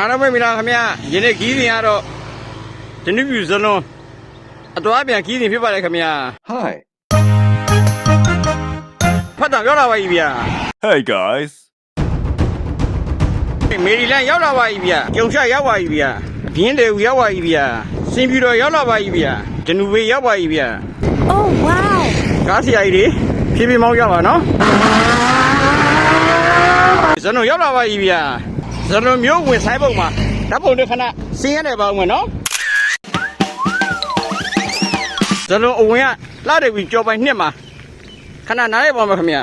အားလုံးပဲမိသားခင်ဗျာယနေ့ခီးစဉ်ကတော့ဒနုပြူဇလွန်အတော်ပြန်ခီးစဉ်ဖြစ်ပါတယ်ခင်ဗျာ Hi. ဖတ်တာရောက်လာပါပြီဗျာ Hey guys. မေရီလန်ရောက်လာပါပြီဗျာကျုံရှရောက်ပါပြီဗျာဘင်းတယ်ဦးရောက်ပါပြီဗျာစင်ပြူတော်ရောက်လာပါပြီဗျာဒနူဘေရောက်ပါပြီဗျာ Oh wow! ကားဆရာကြီးတွေဖြည်းဖြည်းမောင်းကြပါနော်ဇလွန်ရောက်လာပါပြီဗျာ ဇလွန်မျိုးဝင်ဆိုင်ပုံမှာဓာတ်ပုံတွေခဏစင်းရတယ်ပါဦးမယ်နော်ဇလွန်အဝင်ကလှတယ်ပြီးကြော်ပိုင်နှစ်မှာခဏနားရပါမယ်ခင်ဗျာ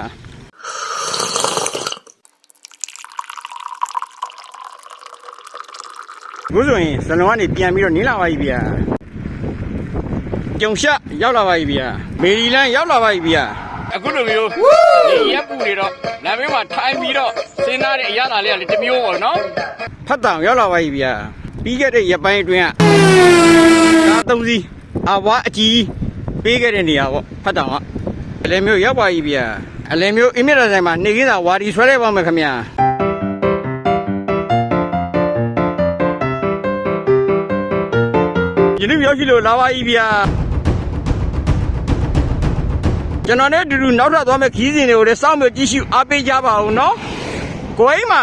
ဘုဆိုရင်ဇလွန်ကနေပြန်ပြီးတော့နင်းလာပါပြီဗျာ ကျုံရှရောက်လာပါပြီဗျာမေရီလန်းရောက်လာပါပြီဗျာအခုလိုမျိုးနေရက်ပူနေတော့လမ်းဘေးမှာထိုင်ပြီးတော့စဉ်းစားတဲ့အရသာလေးကလည်းတစ်မျိုးပေါ့နော်ဖတ်တောင်ရောက်လာပါပြီဗျာပြီးခဲ့တဲ့ရက်ပိုင်းအတွင်းကကားသုံးစီးအဝါအကြီးပေးခဲ့တဲ့နေရာပေါ့ဖတ်တောင်ကအလဲမျိုးရောက်ပါပြီဗျာအလဲမျိုးအင်မီရဆိုင်မှာနေခင်းသာဝါဒီဆွဲလိုက်ပါမယ်ခင်ဗျာ ယနေ့ရောက်ရှိလို့လာပါပြီဗျာကျွန်တော်နဲ့အတူတူနောက်ထပ်သွားမယ့်ခီးစဉ်တွေကိုလည်းစောင့်မျှော်ကြည့်ရှုအားပေးကြပါဦးနော်။ကိုယ်အိမ်မှာ